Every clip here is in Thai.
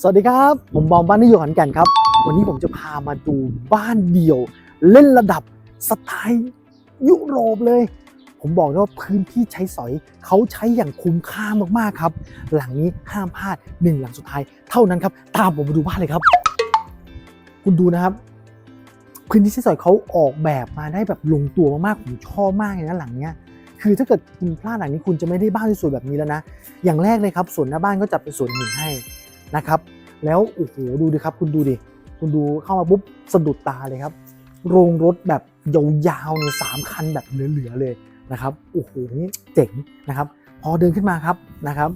สวัสดีครับ ผมบอมบ้านที่อยู่ขอนแก่นครับ วันนี้ผมจะพามาดูบ้านเดี่ยว เล่นระดับสไตล์ยุโรปเลย ผมบอกเลยว่าพื้นที่ใช้สอยเขาใช้อย่างคุ้มค่ามากๆครับ หลังนี้ห้ามพลาดหนึ่งหลังสุดท้ายเท่านั้นครับ ตามผมมาดูบ้านเลยครับ คุณดูนะครับ พื้นที่ใช้สอยเขาออกแบบมาได้แบบลงตัวมากๆผมชอบมากเลยนะหลังเนี้ยคือถ้าเกิดคุณพลาดหลังนี้คุณจะไม่ได้บ้านที่สวยแบบนี้แล้วนะ อย่างแรกเลยครับสวนหน้าบ้านก็จัดเป็นสวนหินให้นะครับ แล้วโอ้โหดูดิครับ คุณดูดิ คุณดูเข้ามาปุ๊บสะดุดตาเลยครับ โรงรถแบบยาวๆเนี่ยสามคันแบบเหลือๆเลยนะครับโอ้โหนี่เจ๋งนะครับ พอเดินขึ้นมาครับนะครับ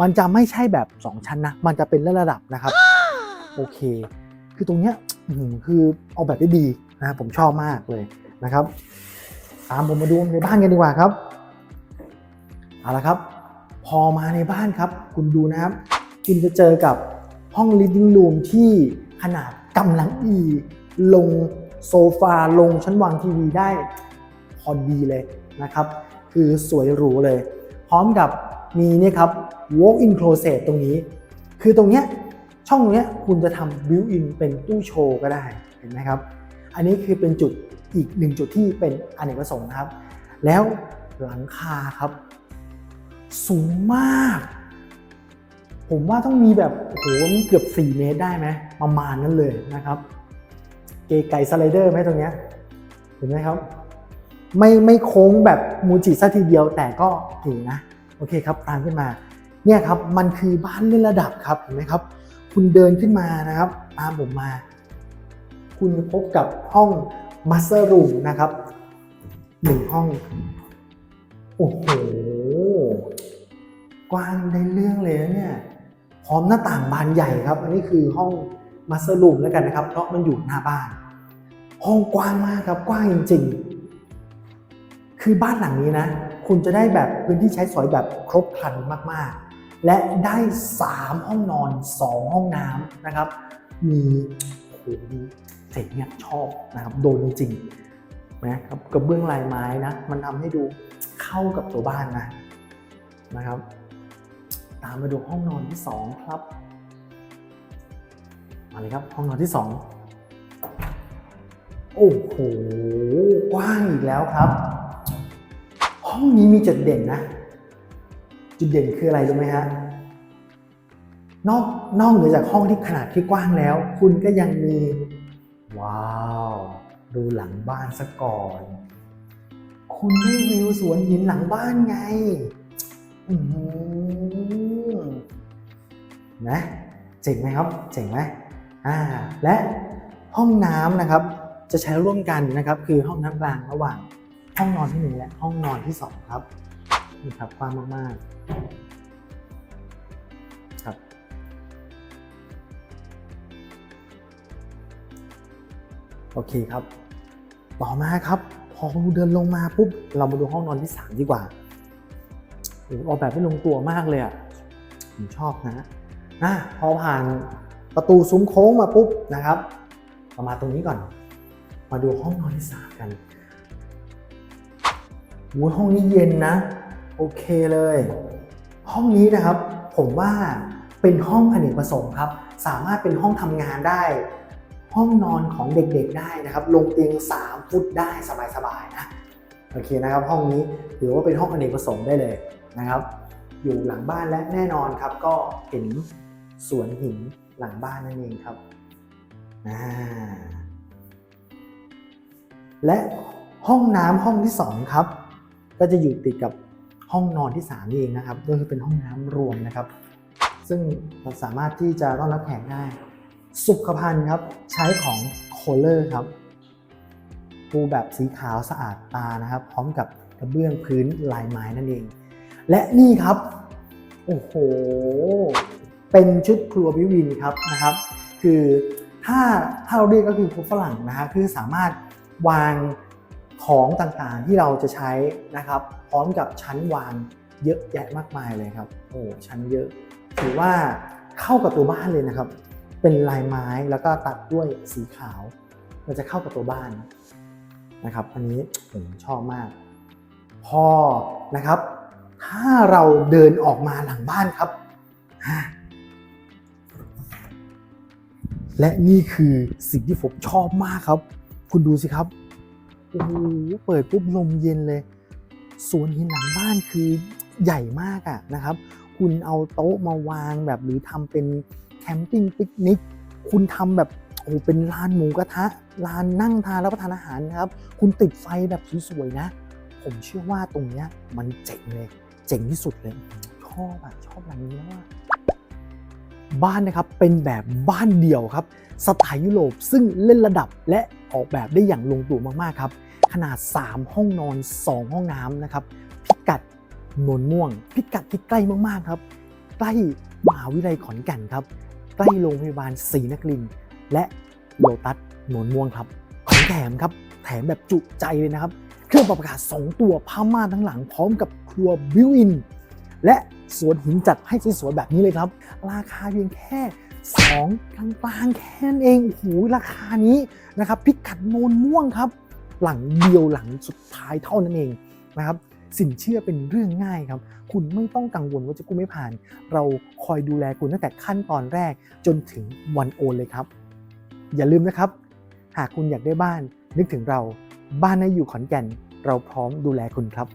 มันจะไม่ใช่แบบ 2 ชั้นนะ มันจะเป็นระดับนะครับ โอเค คือตรงเนี้ยอื้อหือคือออกแบบได้ดีนะผมชอบมากเลยนะครับตามผมมาดูในบ้านกันดีกว่าครับเอาละครับ พอมาในบ้านครับ คุณดูนะครับ คุณจะเจอกับ ห้อง living room ที่ขนาดกำลังอี ลงโซฟาลงชั้นวางทีวีได้พอดีเลยนะครับ คือสวยหรูเลย พร้อมกับมีเนี่ยครับ walk in closet ตรงนี้ คือตรงเนี้ยช่องตรงเนี้ยคุณจะทำ built in เป็นตู้โชว์ก็ได้เห็นไหมครับ อันนี้คือเป็นจุดอีกหนึ่งจุดที่เป็นอเนกประสงค์นะครับ แล้วหลังคาครับ สูงมาก ผมว่าต้องมีแบบโอ้โหมันเกือบ 4 เมตรได้ไหมประมาณนั้นเลยนะครับ เกไก่สไลเดอร์ไหมตรงเนี้ยเห็นไหมครับ ไม่ไม่โค้งแบบมูจิซะทีเดียวแต่ก็เก๋นะ โอเคครับตามขึ้นมาเนี่ยครับมันคือบ้านเลื่อนระดับครับเห็นไหมครับ คุณเดินขึ้นมานะครับตามผมมา คุณจะพบกับห้องมาสเตอร์รูมนะครับหนึ่งห้อง โอ้โห กว้างได้เรื่องเลยนะเนี่ย ร้อมหน้าต่างบานใหญ่ครับ อันนี้คือห้องมาสเตอร์รูมแล้วกันนะครับ เพราะมันอยู่หน้าบ้าน ห้องกว้างมากครับ กว้างจริง ๆ คือบ้านหลังนี้นะ คุณจะได้แบบพื้นที่ใช้สอยแบบครบครันมากๆ และได้ 3 ห้องนอน 2 ห้องน้ำนะครับ มีโอ้โหเจ๋งเนี่ยชอบนะครับโดนจริงนะครับกระเบื้องลายไม้นะ มันทำให้ดูเข้ากับตัวบ้านนะนะครับ ตามมาดูห้องนอนที่ 2 ครับ มาเลยครับห้องนอนที่ 2 โอ้โหกว้างอีกแล้วครับ ห้องนี้มีจุดเด่นนะ จุดเด่นคืออะไรรู้ไหมฮะนอกนอกเหนือจากห้องที่ขนาดที่กว้างแล้ว คุณก็ยังมี ว้าว ดูหลังบ้านซะก่อน คุณได้วิวสวนหินหลังบ้านไง นะเจ๋งไหมครับเจ๋งไหมอ่าและห้องน้ำนะครับ จะใช้ร่วมกันนะครับ คือห้องน้ำกลางระหว่างห้องนอนที่หนึ่งและห้องนอนที่สองครับนี่ครับกว้างมากๆครับโอเคครับ ต่อมาครับ พอเดินลงมาปุ๊บเรามาดูห้องนอนที่สามดีกว่า โอ้ออกแบบไม่ลงตัวมากเลยอะผมชอบนะอะพอผ่านประตูซุ้มโค้งมาปุ๊บนะครับเรามาตรงนี้ก่อน มาดูห้องนอนที่สามกันโอ้ยห้องนี้เย็นนะ โอเคเลย ห้องนี้นะครับ ผมว่าเป็นห้องอเนกประสงค์ครับ สามารถเป็นห้องทำงานได้ ห้องนอนของเด็กๆได้นะครับ ลงเตียง 3 ฟุตได้สบายๆนะ โอเคนะครับ ห้องนี้ถือว่าเป็นห้องอเนกประสงค์ได้เลย นะครับ อยู่หลังบ้านและแน่นอนครับ ก็เห็นสวนหินหลังบ้านนั่นเองครับและห้องน้ำห้องที่2ครับ ก็จะอยู่ติดกับห้องนอนที่3นี่เองนะครับก็คือเป็นห้องน้ำรวมนะครับ ซึ่งเราสามารถที่จะต้อนรับแขกได้ สุขภัณฑ์ครับใช้ของโคลเลอร์ครับปูแบบสีขาวสะอาดตานะครับ พร้อมกับกระเบื้องพื้นลายไม้นั่นเอง และนี่ครับ โอ้โห เป็นชุดครัวบิววินครับนะครับ คือถ้าถ้าเราเรียกก็คือครัวฝรั่งนะฮะคือสามารถวางของต่างๆที่เราจะใช้นะครับ พร้อมกับชั้นวางเยอะแยะมากมายเลยครับ โอ้ชั้นเยอะ ถือว่าเข้ากับตัวบ้านเลยนะครับ เป็นลายไม้แล้วก็ตัดด้วยสีขาว มันจะเข้ากับตัวบ้านนะครับ อันนี้ผมชอบมาก พอนะครับ ถ้าเราเดินออกมาหลังบ้านครับ และนี่คือสิ่งที่ผมชอบมากครับ คุณดูสิครับ โอ้โห เปิดปุ๊บลมเย็นเลย สวนหินหลังบ้านคือใหญ่มากอะนะครับ คุณเอาโต๊ะมาวางแบบหรือทำเป็นแคมปิ้งปิกนิก คุณทำแบบโอ้เป็นลานหมูกระทะลานนั่งทานรับประทานอาหารนะครับ คุณติดไฟแบบสวยๆนะ ผมเชื่อว่าตรงเนี้ยมันเจ๋งเลย เจ๋งที่สุดเลย ชอบอะชอบหลังนี้แล้วอะบ้านนะครับเป็นแบบบ้านเดี่ยวครับ สไตล์ยุโรปซึ่งเล่นระดับและออกแบบได้อย่างลงตัวมากๆครับ ขนาด 3 ห้องนอน 2 ห้องน้ำนะครับพิกัดนนม่วง พิกัดที่ใกล้มากๆครับ ใกล้มหาวิทยาลัยขอนแก่นครับ ใกล้โรงพยาบาลศรีนครินทร์และโลตัสนนม่วงครับของแถมครับ แถมแบบจุใจเลยนะครับ เครื่องปรับอากาศ 2 ตัวผ้าม่านทั้งหลังพร้อมกับครัวบิวอิน และสวนหินจัดให้สวยๆแบบนี้เลยครับ ราคาเพียงแค่2กลางๆแค่นั้นเองโอ้โหราคานี้นะครับพิกัดโนนม่วงครับ หลังเดียวหลังสุดท้ายเท่านั้นเองนะครับสินเชื่อเป็นเรื่องง่ายครับ คุณไม่ต้องกังวลว่าจะกู้ไม่ผ่าน เราคอยดูแลคุณตั้งแต่ขั้นตอนแรกจนถึงวันโอนเลยครับ อย่าลืมนะครับ หากคุณอยากได้บ้านนึกถึงเรา บ้านในอยู่ขอนแก่น เราพร้อมดูแลคุณครับ